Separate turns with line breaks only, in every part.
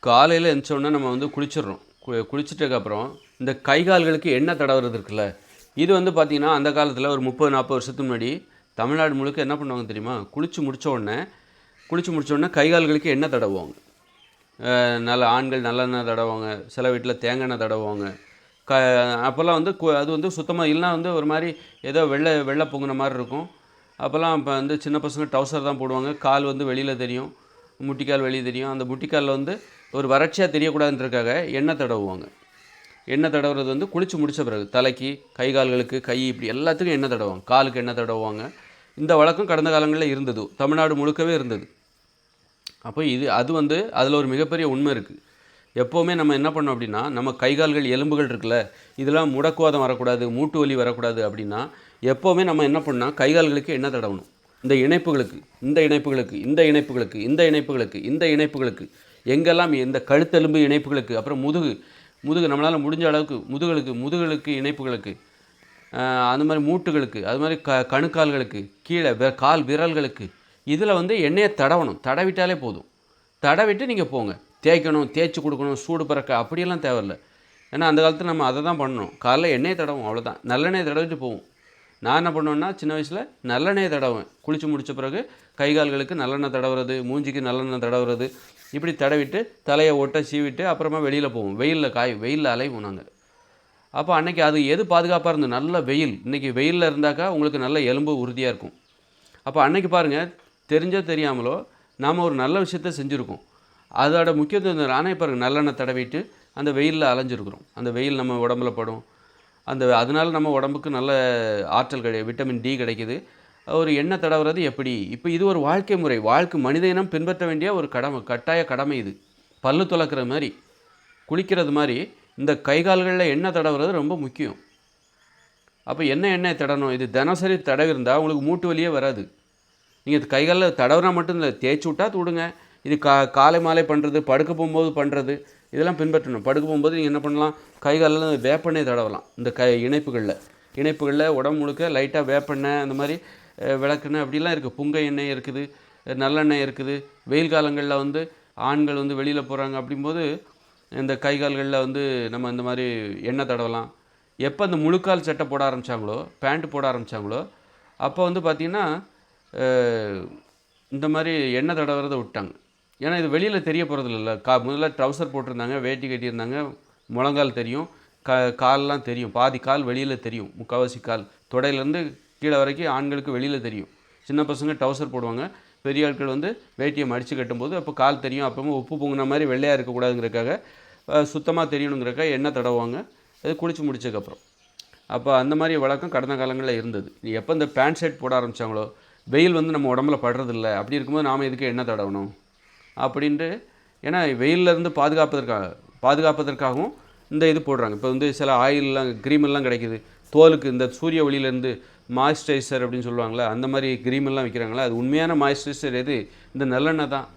காலையில் எழுந்தோடனே நம்ம வந்து குளிச்சிடுறோம். கு குளிச்சிட்டதுக்கப்புறம் இந்த கை கால்களுக்கு எண்ணெய் தடவுறது இருக்குல்ல இது வந்து பார்த்திங்கன்னா அந்த காலத்தில் ஒரு முப்பது நாற்பது வருஷத்துக்கு முன்னாடி தமிழ்நாடு முழுக்க என்ன பண்ணுவாங்க தெரியுமா? குளித்து முடித்த உடனே குளித்து முடித்த உடனே கை கால்களுக்கு எண்ணெய் தடவுவாங்க. நல்ல ஆண்கள் நல்லெண்ணெய் தடவுவாங்க சில வீட்டில் தேங்காய் எண்ணெய் தடவுவாங்க. க அப்போல்லாம் வந்து கு- அது வந்து சுத்தமாக இல்லைனா வந்து ஒரு மாதிரி ஏதோ வெள்ளை வெள்ளை பொங்குன மாதிரி இருக்கும். அப்போல்லாம் இப்போ வந்து சின்ன பசங்க டவுசர் தான் போடுவாங்க. கால் வந்து வெளியில் தெரியும் முட்டிக்கால் வெளியே தெரியும். அந்த முட்டிக்காலில் வந்து ஒரு வறட்சியாக தெரியக்கூடாதுன்றதுக்காக எண்ணெய் தடவுவாங்க. எண்ணெய் தடவுறது வந்து குளித்து முடித்த பிறகு தலைக்கு கை கால்களுக்கு கை இப்படி எல்லாத்துக்கும் எண்ணெய் தடவாங்க காலுக்கு எண்ணெய் தடவுவாங்க. இந்த வழக்கம் கடந்த காலங்களில் இருந்தது. தமிழ்நாடு முழுக்கவே இருந்தது. அப்போ இது அது வந்து அதில் ஒரு மிகப்பெரிய உண்மை இருக்குது எப்போவுமே நம்ம என்ன பண்ணோம் அப்படின்னா நம்ம கை கால்கள் எலும்புகள் இருக்குல்ல இதெல்லாம் முடக்குவாதம் வரக்கூடாது மூட்டு வலி வரக்கூடாது அப்படின்னா எப்போவுமே நம்ம என்ன பண்ணால் கை கால்களுக்கு எண்ணெய் தடவணும். இந்த இணைப்புகளுக்கு இந்த இணைப்புகளுக்கு இந்த இணைப்புகளுக்கு இந்த இணைப்புகளுக்கு இந்த இணைப்புகளுக்கு. எங்கெல்லாம் இந்த கழுத்தெலும்பு இணைப்புகளுக்கு அப்புறம் முதுகு முதுகு நம்மளால் முடிஞ்ச அளவுக்கு முதுகளுக்கு முதுகளுக்கு இணைப்புகளுக்கு அந்த மாதிரி மூட்டுகளுக்கு அது மாதிரி க கணுக்கால்களுக்கு கீழே கால் விரல்களுக்கு இதில் வந்து எண்ணெயை தடவணும். தடவிட்டாலே போதும். தடவிட்டு நீங்கள் போங்க. தேய்க்கணும் தேய்ச்சி கொடுக்கணும் சூடு பறக்க அப்படியெல்லாம் தேவையில்ல. ஏன்னா அந்த காலத்தில் நம்ம அதை தான் பண்ணணும். காலைல எண்ணெயை தடவும் அவ்வளோதான் நல்லெண்ணெய் தடவிட்டு போவோம். நான் என்ன பண்ணுவேன்னா சின்ன வயசில் நல்லெண்ணெய் தடவேன் குளித்து முடித்த பிறகு கை கால்களுக்கு நல்லெண்ணெய் தடவுறது மூஞ்சிக்கு நல்லெண்ணெய் தடவுறது இப்படி தடவிட்டு தலையை ஒட்ட சீவிட்டு அப்புறமா வெளியில் போவோம். வெயிலில் காய் வெயிலில் அலைவோம் நாங்கள் அப்போ அன்றைக்கி அது எது பாதுகாப்பாக இருந்தது? நல்ல வெயில். இன்றைக்கி வெயிலில் இருந்தாக்கா உங்களுக்கு நல்ல எலும்பு உறுதியாக இருக்கும். அப்போ அன்னைக்கு பாருங்கள் தெரிஞ்சோ தெரியாமலோ நாம் ஒரு நல்ல விஷயத்த செஞ்சுருக்கோம். அதோட முக்கியத்துவம் ஆனால் பாருங்கள் நல்லெண்ணெய் தடவிட்டு அந்த வெயிலில் அலைஞ்சிருக்கிறோம். அந்த வெயில் நம்ம உடம்புல படும். அந்த அதனால நம்ம உடம்புக்கு நல்ல ஆற்றல் கிடை விட்டமின் டி கிடைக்குது. ஒரு எண்ணெய் தடவுறது எப்படி? இப்போ இது ஒரு வாழ்க்கை முறை. வாழ்க்கை மனித இனம் பின்பற்ற வேண்டிய ஒரு கடமை கட்டாய கடமை இது. பல்லு துலக்கிற மாதிரி குளிக்கிறது மாதிரி இந்த கை கால்களில் எண்ணெய் தடவுறது ரொம்ப முக்கியம். அப்போ என்ன எண்ணெய் தடணும்? இது தினசரி தடவி இருந்தால் உங்களுக்கு மூட்டு வலியே வராது. நீங்கள் கை காலில் தடவுனா மட்டும் இல்லை தேய்ச்சி விட்டா தூடுங்க. இது கா காலை மாலை பண்ணுறது படுக்க போகும்போது பண்ணுறது இதெல்லாம் பின்பற்றணும். படுக்க போகும்போது நீங்கள் என்ன பண்ணலாம்? கை காலில் வேப்பெண்ணெய் தடவலாம். இந்த கை இணைப்புகளில். இணைப்புகளில் உடம்பு முழுக்க லைட்டாக வேப்பெண்ணெய் அந்த மாதிரி அஹ், விளக்கெண்ணெய் அப்படிலாம் இருக்குது புங்கை எண்ணெய் இருக்குது நல்லெண்ணெய் இருக்குது. வெயில் காலங்களில் வந்து ஆண்கள் வந்து வெளியில் போகிறாங்க அப்படிங்கும்போது இந்த கை கால்களில் வந்து நம்ம இந்த மாதிரி எண்ணெய் தடவலாம். எப்போ அந்த முழுக்கால் சட்டை போட ஆரம்பித்தாங்களோ பேண்ட் போட ஆரம்பித்தாங்களோ அப்போ வந்து பார்த்திங்கன்னா இந்த மாதிரி எண்ணெய் தடவுறதை விட்டாங்க. ஏன்னா இது வெளியில் தெரிய போகிறது இல்லை. கா முதல்ல ட்ரௌசர் போட்டிருந்தாங்க வேட்டி கட்டியிருந்தாங்க. முழங்கால் தெரியும். க கால்லாம் தெரியும். பாதி கால் வெளியில் தெரியும். முக்கால்வாசி கால். தொடையிலேருந்து கீழே வரைக்கும் ஆண்களுக்கு வெளியில் தெரியும். சின்ன பசங்க ட்ரௌசர் போடுவாங்க. பெரிய ஆட்கள் வந்து வேட்டியை மடித்து கட்டும்போது அப்போ கால் தெரியும். அப்போ உப்பு பொங்கின மாதிரி வெள்ளையாக இருக்கக்கூடாதுங்கிறக்காக சுத்தமாக தெரியணுங்கிறக்காக எண்ணெய் தடவுவாங்க. அது குளித்து முடிச்சதுக்கப்புறம். அப்போ அந்த மாதிரி வழக்கம் கடந்த காலங்களில் இருந்தது. நீ எப்போ இந்த பேண்ட் ஷர்ட் போட ஆரம்பித்தாங்களோ வெயில் வந்து நம்ம உடம்புல படுறதில்ல. அப்படி இருக்கும்போது நாம் எதுக்கு எண்ணெய் தடவணும்? அப்படின்ட்டு ஏன்னா வெயில்ல இருந்து பாதுகாப்பதற்காக பாதுகாப்பதற்காகவும் இந்த இது போடுறாங்க. இப்போ வந்து சில ஆயிலெலாம் க்ரீமெல்லாம் கிடைக்கிது. கிடைக்குது தோலுக்கு இந்த சூரிய ஒளியிலேருந்து மாய்ஸ்சரைசர் அப்படின்னு சொல்லுவாங்களே அந்த மாதிரி க்ரீமெல்லாம் எல்லாம் அது உண்மையான மாய்ஸ்சரைசர் எது? இந்த நல்லெண்ணெய் தான்.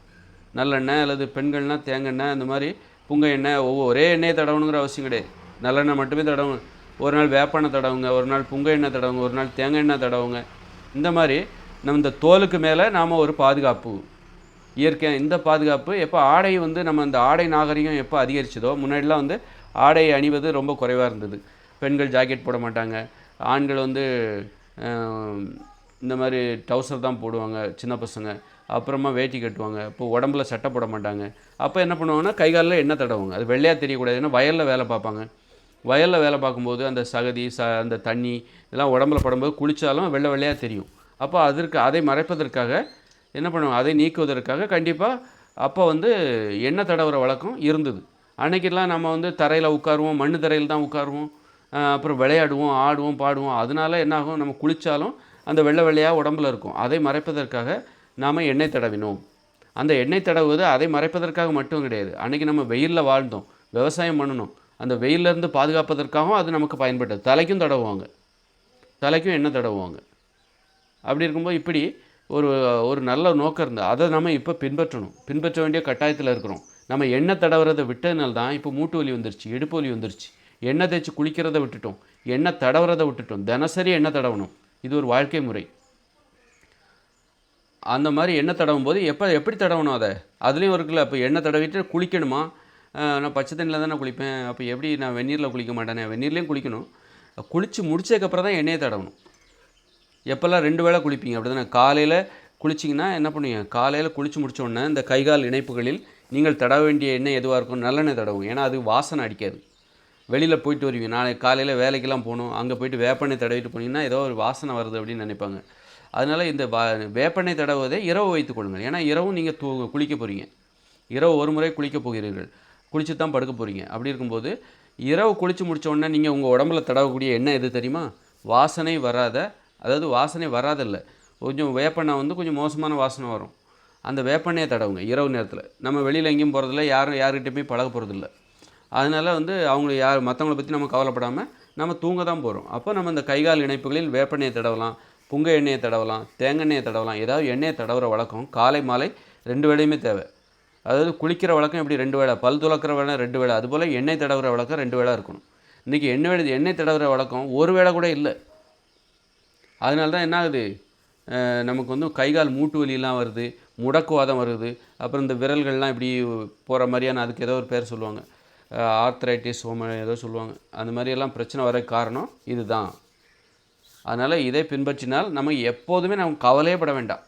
நல்லெண்ணெய் அல்லது பெண்கள்னா தேங்காய் அந்த மாதிரி புங்க எண்ணெய் ஒவ்வொரு ஒரே எண்ணெயை தடவணுங்கிற அவசியம் கிடையாது. நல்லெண்ணெய் மட்டுமே தடவணும். ஒரு நாள் வேப்பெண்ணெய் தடவுங்க ஒரு நாள் புங்க எண்ணெய் தடவுங்க ஒரு நாள் தேங்காய் எண்ணெய் தடவுங்க. இந்த மாதிரி நம்ம இந்த தோலுக்கு மேலே நாம் ஒரு பாதுகாப்பு இயற்கையாக இந்த பாதுகாப்பு எப்போ ஆடை வந்து நம்ம அந்த ஆடை நாகரிகம் எப்போ அதிகரிச்சதோ முன்னாடிலாம் வந்து ஆடை அணிவது ரொம்ப குறைவாக இருந்தது. பெண்கள் ஜாக்கெட் போட மாட்டாங்க. ஆண்கள் வந்து இந்த மாதிரி டவுசர் தான் போடுவாங்க சின்ன பசங்க. அப்புறமா வேட்டி கட்டுவாங்க. இப்போ உடம்புல சட்டை போட மாட்டாங்க. அப்போ என்ன பண்ணுவாங்கன்னா கை காலில் எண்ணெய் தடவுங்க அது வெள்ளையாக தெரியக்கூடாது. ஏன்னா வயலில் வேலை பார்ப்பாங்க. வயலில் வேலை பார்க்கும்போது அந்த சகதி ச அந்த தண்ணி இதெல்லாம் உடம்புல படும்போது குளித்தாலும் வெள்ளை வெள்ளையாக தெரியும். அப்போ அதற்கு அதை மறைப்பதற்காக என்ன பண்ணுவாங்க? அதை நீக்குவதற்காக கண்டிப்பாக அப்போ வந்து எண்ணெய் தடவுற வழக்கம் இருந்தது. அன்னைக்கெல்லாம் நம்ம வந்து தரையில் உட்காருவோம் மண்ணு தரையில் தான் உட்காருவோம் அப்புறம் விளையாடுவோம் ஆடுவோம் பாடுவோம். அதனால என்ன ஆகும்? நம்ம குளித்தாலும் அந்த வெள்ளை வெள்ளையாக உடம்புல இருக்கும். அதை மறைப்பதற்காக நாம் எண்ணெய் தடவினோம். அந்த எண்ணெய் தடவுவது அதை மறைப்பதற்காக மட்டும் கிடையாது. அன்றைக்கி நம்ம வெயிலில் வாழ்ந்தோம். விவசாயம் பண்ணணும். அந்த வெயில்ல இருந்து பாதுகாப்பதற்காகவும் அது நமக்கு பயன்பட்டது. தலைக்கும் தடவுவாங்க. தலைக்கும் எண்ணெய் தடவுவாங்க. அப்படி இருக்கும்போது இப்படி ஒரு ஒரு நல்ல நோக்கம் இருந்தால் அதை நம்ம இப்போ பின்பற்றணும். பின்பற்ற வேண்டிய கட்டாயத்தில் இருக்கிறோம். நம்ம எண்ணெய் தடவுறதை விட்டதுனால தான் இப்போ மூட்டு வலி வந்துருச்சு இடுப்பு வலி வந்துருச்சு. எண்ணெய் தேய்ச்சி குளிக்கிறதை விட்டுட்டோம். எண்ணெய் தடவுறதை விட்டுட்டோம். தினசரி எண்ணெய் தடவணும். இது ஒரு வாழ்க்கை முறை. அந்த மாதிரி எண்ணெய் தடவும் போது எப்போ எப்படி தடவணும் அதை? அதுலேயும் இருக்குல்ல இப்போ எண்ணெய் தடவிட்டு குளிக்கணுமா? நான் பச்சை தண்ணியில் தானே குளிப்பேன். அப்போ எப்படி நான் வெந்நீரில் குளிக்க மாட்டேனே? வெந்நீர்லேயும் குளிக்கணும். குளித்து முடிச்சதுக்கப்புறம் தான் எண்ணெயை தடவணும். எப்போல்லாம் ரெண்டு வேளை குளிப்பீங்க? அப்படி தானே காலையில் குளிச்சிங்கன்னா என்ன பண்ணுவீங்க? காலையில் குளித்து முடித்தோடனே இந்த கைகால் இணைப்புகளில் நீங்கள் தட வேண்டிய எண்ணெய் எதுவாக இருக்கும்? நல்லெண்ணெய் தடவும் ஏன்னா அது வாசனை அடிக்காது. வெளியில் போயிட்டு வருவீங்க. நாளைக்கு காலையில் வேலைக்கெல்லாம் போகணும். அங்கே போயிட்டு வேப்பெண்ணெய் தடவிட்டு போனீங்கன்னா ஏதோ ஒரு வாசனை வருது அப்படின்னு நினைப்பாங்க. அதனால் இந்த வா வேப்பெண்ணெய் தடவுவதை இரவு வைத்துக் கொள்ளுங்கள். ஏன்னா இரவும் நீங்கள் தூ குளிக்க போகிறீங்க இரவு ஒரு முறை குளிக்க போகிறீர்கள். குளிச்சு தான் படுக்க போகிறீங்க அப்படி இருக்கும்போது இரவு குளித்து முடிச்ச உடனே நீங்கள் உங்கள் உடம்புல தடவக்கூடிய எண்ணெய் எது தெரியுமா? வாசனை வராத அதாவது வாசனை வராதில்ல. கொஞ்சம் வேப்பெண்ணெய் வந்து கொஞ்சம் மோசமான வாசனை வரும். அந்த வேப்பெண்ணெயை தடவுங்க இரவு நேரத்தில். நம்ம வெளியில் எங்கேயும் போகிறதில்ல யாரும் யாருக்கிட்டையும் போய் பழக போகிறதில்ல அதனால் வந்து அவங்கள யார் மற்றவங்கள பற்றி நம்ம கவலைப்படாமல் நம்ம தூங்க தான் போகிறோம் அப்போ நம்ம இந்த கைகால் இணைப்புகளில் வேப்பெண்ணெயை தடவலாம் புங்க எண்ணெயை தடவலாம் தேங்காய் தடவலாம். ஏதாவது எண்ணெயை தடவுற வழக்கம் காலை மாலை ரெண்டு வேளையுமே தேவை. அதாவது குளிக்கிற வழக்கம் எப்படி ரெண்டு வேளை? பல் துலக்கிற வேலை ரெண்டு வேளை. அதுபோல் எண்ணெய் தடவுற வழக்கம் ரெண்டு வேளை இருக்கணும். இன்றைக்கி எண்ணெய் எண்ணெய் தடவுற வழக்கம் ஒரு வேளை கூட இல்லை. அதனால தான் என்ன ஆகுது நமக்கு வந்து கை கால் மூட்டு வலியெல்லாம் வருது முடக்குவாதம் வருது. அப்புறம் இந்த விரல்கள்லாம் இப்படி போகிற மாதிரியான அதுக்கு ஏதோ ஒரு பேர் சொல்லுவாங்க. ஆர்த்ரைட்டிஸ் ஹோம ஏதோ சொல்லுவாங்க. அந்த மாதிரியெல்லாம் பிரச்சனை வர காரணம் இதுதான். அதனால் இதை பின்பற்றினால் நம்ம எப்போதுமே நம்ம கவலையே பட வேண்டாம்.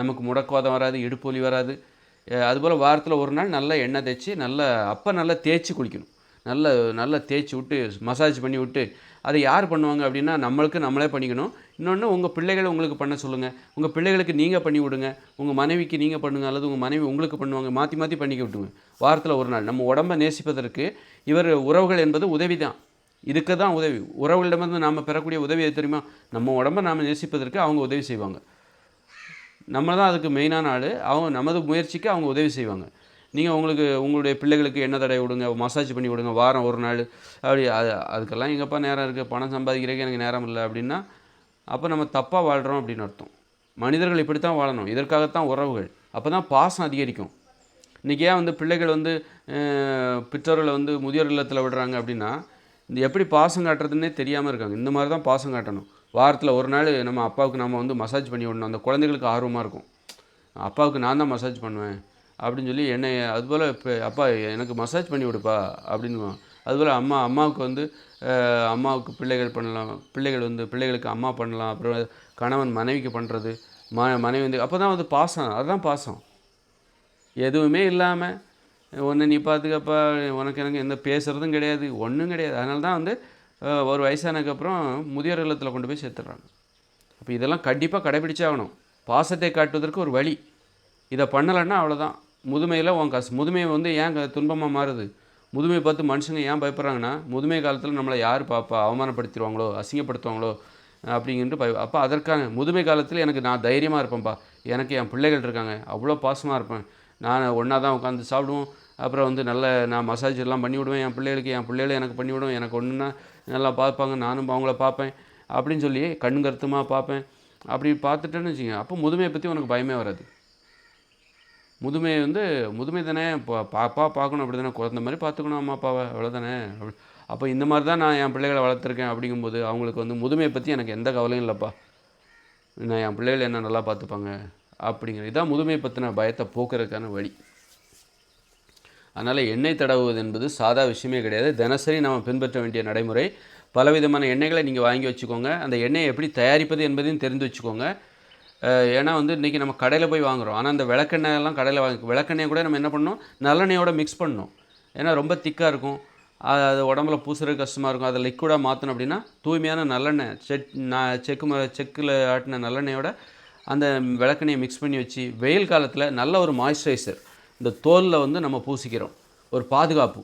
நமக்கு முடக்குவாதம் வராது இடுப்பு வலி வராது. அதுபோல் வாரத்தில் ஒரு நாள் நல்லா எண்ணெய் தேய்ச்சி நல்லா அப்போ நல்லா தேய்ச்சி குளிக்கணும். நல்ல நல்லா தேய்ச்சி விட்டு மசாஜ் பண்ணி விட்டு அதை யார் பண்ணுவாங்க அப்படின்னா நம்மளுக்கு நம்மளே பண்ணிக்கணும். இன்னொன்று உங்கள் பிள்ளைகளை உங்களுக்கு பண்ண சொல்லுங்கள் உங்கள் பிள்ளைகளுக்கு நீங்கள் பண்ணி விடுங்க. உங்கள் மனைவிக்கு நீங்கள் பண்ணுங்கள் அல்லது உங்கள் மனைவி உங்களுக்கு பண்ணுவாங்க மாற்றி மாற்றி பண்ணிக்க விட்டுங்க வாரத்தில் ஒரு நாள். நம்ம உடம்பை நேசிப்பதற்கு இவர் உறவுகள் என்பது உதவி தான் இதுக்கு தான் உதவி. உறவுகளிடமிருந்து நாம் பெறக்கூடிய உதவி தெரியுமா? நம்ம உடம்பை நாம் நேசிப்பதற்கு அவங்க உதவி செய்வாங்க. நம்ம தான் அதுக்கு மெயினான ஆள். அவங்க நமது முயற்சிக்கு அவங்க உதவி செய்வாங்க. நீங்கள் உங்களுக்கு உங்களுடைய பிள்ளைகளுக்கு என்ன தடவை விடுங்க மசாஜ் பண்ணி விடுங்க வாரம் ஒரு நாள் அப்படி அது அதுக்கெல்லாம் எங்கப்பா நேரம் இருக்குது பணம் சம்பாதிக்கிறதுக்கு எனக்கு நேரம் இல்லை அப்படின்னா அப்போ நம்ம தப்பாக வாழ்கிறோம் அப்படின்னு அர்த்தம். மனிதர்கள் இப்படி தான் வாழணும். இதற்காகத்தான் உறவுகள். அப்போ தான் பாசம் அதிகரிக்கும். இன்றைக்கி ஏன் வந்து பிள்ளைகள் வந்து பெற்றோர்களை வந்து முதியோர் இல்லத்தில் விடுறாங்க அப்படின்னா இந்த எப்படி பாசம் காட்டுறதுன்னே தெரியாமல் இருக்காங்க. இந்த மாதிரி தான் பாசம் காட்டணும். வாரத்தில் ஒரு நாள் நம்ம அப்பாவுக்கு நம்ம வந்து மசாஜ் பண்ணி விடணும். அந்த குழந்தைகளுக்கு ஆர்வமாக இருக்கும். அப்பாவுக்கு நான் தான் மசாஜ் பண்ணுவேன். அப்படின்னு சொல்லி என்னை அதுபோல் இப்போ அப்பா எனக்கு மசாஜ் பண்ணி விடுப்பா அப்படின்னு அதுபோல் அம்மா அம்மாவுக்கு வந்து அம்மாவுக்கு பிள்ளைகள் பண்ணலாம் பிள்ளைகள் வந்து பிள்ளைகளுக்கு அம்மா பண்ணலாம் அப்புறம் கணவன் மனைவிக்கு பண்ணுறது ம மனைவி வந்து அப்போ தான் வந்து பாசம் அதுதான் பாசம். எதுவுமே இல்லாமல் ஒன்று நீ பார்த்துக்கப்பா உனக்கு எனக்கு எந்த பேசுகிறதும் கிடையாது ஒன்றும் கிடையாது. அதனால தான் வந்து ஒரு வயசானதுக்கப்புறம் முதியோர் இல்லத்தில் கொண்டு போய் சேர்த்துட்றாங்க அப்போ இதெல்லாம் கண்டிப்பாக கடைபிடிச்சாகணும் பாசத்தை காட்டுவதற்கு ஒரு வழி. இதை பண்ணலைன்னா அவ்வளோதான் முதுமையில் உன் கஸ் முதுமை வந்து ஏன் க- துன்பமாக மாறுது? முதுமையை பார்த்து மனுஷங்க ஏன் பயப்படுறாங்கன்னா முதுமை காலத்தில் நம்மளை யார் பாப்பா? அவமானப்படுத்திடுவாங்களோ? அசிங்கப்படுத்துவாங்களோ? அப்படிங்கிட்டு பய அப்போ அதற்கான முதுமை காலத்தில் எனக்கு நான் தைரியமாக இருப்பேன்ப்பா எனக்கு என் பிள்ளைகள் இருக்காங்க. அவ்வளோ பாசமாக இருப்பேன். நான் ஒன்றா தான் உட்காந்து சாப்பிடுவோம். அப்புறம் வந்து நல்ல நான் மசாஜ் எல்லாம் பண்ணி விடுவேன். என் பிள்ளைகளுக்கு என் பிள்ளைகளும் எனக்கு பண்ணிவிடுவேன் எனக்கு ஒன்றுனா நல்லா பார்ப்பாங்க. நானும் அவங்கள பார்ப்பேன். அப்படின்னு சொல்லி கண் கருத்துமாக பார்ப்பேன். அப்படி பார்த்துட்டேன்னு வச்சுக்கோங்க. அப்போ முதுமையை பற்றி உனக்கு பயமே வராது. முதுமை வந்து முதுமை தானே பா- பாப்பா பார்க்கணும் அப்படி தானே குழந்த மாதிரி பார்த்துக்கணும் அம்மா அப்பாவை அவ்வளோதானே அப்படி அப்போ இந்த மாதிரி தான் நான் என் பிள்ளைகளை வளர்த்துருக்கேன் அப்படிங்கும்போது அவங்களுக்கு வந்து முதுமையை பற்றி எனக்கு எந்த கவலையும் இல்லைப்பா. நான் என் பிள்ளைகளை என்ன நல்லா பார்த்துப்பாங்க அப்படிங்கிற இதான் முதுமையை பற்றின பயத்தை போக்குறதுக்கான வழி. அதனால் எண்ணெய் தடவுவது என்பது சாதா விஷயமே கிடையாது. தினசரி நம்ம பின்பற்ற வேண்டிய நடைமுறை. பலவிதமான எண்ணெய்களை நீங்கள் வாங்கி வச்சுக்கோங்க. அந்த எண்ணெயை எப்படி தயாரிப்பது என்பதையும் தெரிந்து வச்சுக்கோங்க. ஏன்னா வந்து இன்றைக்கி நம்ம கடையில் போய் வாங்குறோம். ஆனால் அந்த விளக்கெண்ணெயெல்லாம் கடையில் வாங்க விளக்கெண்ணெயை கூட நம்ம என்ன பண்ணணும்? நல்லெண்ணெயோட மிக்ஸ் பண்ணணும். ஏன்னா ரொம்ப திக்காக இருக்கும். அது அது உடம்புல பூசுறது கஷ்டமாக இருக்கும். அதை லிக்விடாக மாற்றணும் அப்படின்னா தூய்மையான நல்லெண்ணெய் செக் நான் செக்கு செக்கில் ஆட்டின நல்லெண்ணெயோட அந்த விளக்கெண்ணையை மிக்ஸ் பண்ணி வச்சு வெயில் காலத்தில் நல்ல ஒரு மாய்ஸ்சரைசர் இந்த தோலில் வந்து நம்ம பூசிக்கிறோம். ஒரு பாதுகாப்பு.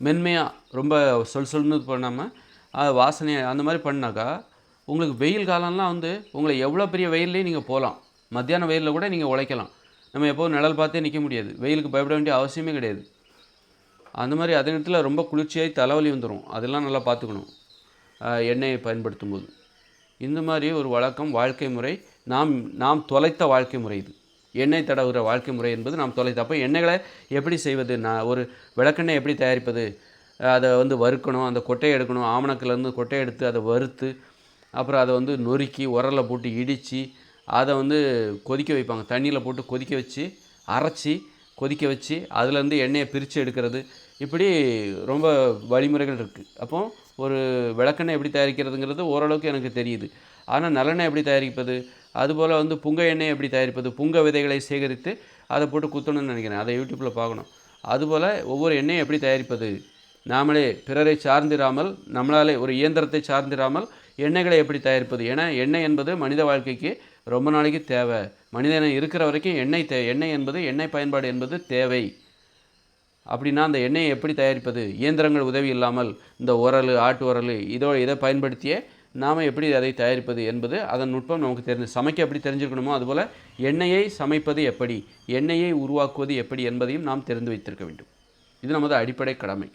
மென்மையாக ரொம்ப சொல் சொல்னு பண்ணாமல் அது அந்த மாதிரி பண்ணாக்கா உங்களுக்கு வெயில் காலம்லாம் வந்து உங்களை எவ்வளோ பெரிய வெயில்லையும் நீங்கள் போகலாம் மத்தியான வெயிலில் கூட நீங்கள் உழைக்கலாம். நம்ம எப்போவும் நிழல் பார்த்தே நிற்க முடியாது. வெயிலுக்கு பயப்பட வேண்டிய அவசியமே கிடையாது. அந்த மாதிரி அதே நேரத்தில் ரொம்ப குளிர்ச்சியாகி தலைவலி வந்துடும் அதெல்லாம் நல்லா பார்த்துக்கணும். எண்ணெயை பயன்படுத்தும் போது இந்த மாதிரி ஒரு வழக்கம் வாழ்க்கை முறை. நாம் நாம் தொலைத்த வாழ்க்கை முறை இது. எண்ணெய் தடவுகிற வாழ்க்கை முறை என்பது நாம் தொலைத்த. அப்போ எண்ணெய்களை எப்படி செய்வது? நான் ஒரு விளக்கெண்ணெய் எப்படி தயாரிப்பது? அதை வந்து வறுக்கணும் அந்த கொட்டையை எடுக்கணும். ஆமணக்கிலேருந்து கொட்டையை எடுத்து அதை வறுத்து அப்புறம் அதை வந்து நொறுக்கி உரலில் போட்டு இடித்து அதை வந்து கொதிக்க வைப்பாங்க. தண்ணியில் போட்டு கொதிக்க வச்சு அரைச்சி கொதிக்க வச்சு அதுலேருந்து எண்ணெயை பிரித்து எடுக்கிறது. இப்படி ரொம்ப வழிமுறைகள் இருக்குது அப்போ ஒரு விளக்கெண்ணெய் எப்படி தயாரிக்கிறதுங்கிறது ஓரளவுக்கு எனக்கு தெரியுது. ஆனால் நல்லெண்ணெய் எப்படி தயாரிப்பது? அதுபோல் வந்து புங்க எண்ணெய் எப்படி தயாரிப்பது? புங்க விதைகளை சேகரித்து அதை போட்டு குத்தணும்னு நினைக்கிறேன். அதை யூடியூப்பில் பார்க்கணும். அதுபோல் ஒவ்வொரு எண்ணெயை எப்படி தயாரிப்பது? நாமளே பிறரை சார்ந்திராமல் நம்மளாலே ஒரு இயந்திரத்தை சார்ந்திராமல் எண்ணெய்களை எப்படி தயாரிப்பது? ஏன்னா எண்ணெய் என்பது மனித வாழ்க்கைக்கு ரொம்ப நாளைக்கு தேவை. மனிதனை இருக்கிற வரைக்கும் எண்ணெய் தே எண்ணெய் என்பது எண்ணெய் பயன்பாடு என்பது தேவை. அப்படின்னா அந்த எண்ணெயை எப்படி தயாரிப்பது? இயந்திரங்கள் உதவி இல்லாமல் இந்த உரல் ஆட்டு உரல் இதோ இதை பயன்படுத்தியே நாம் எப்படி அதை தயாரிப்பது என்பது அதன் நுட்பம் நமக்கு தெரிஞ்சு சமைக்க எப்படி தெரிஞ்சுக்கணுமோ அதுபோல் எண்ணெயை சமைப்பது எப்படி? எண்ணெயை உருவாக்குவது எப்படி என்பதையும் நாம் தெரிந்து வைத்திருக்க வேண்டும். இது நமது அடிப்படை கடமை.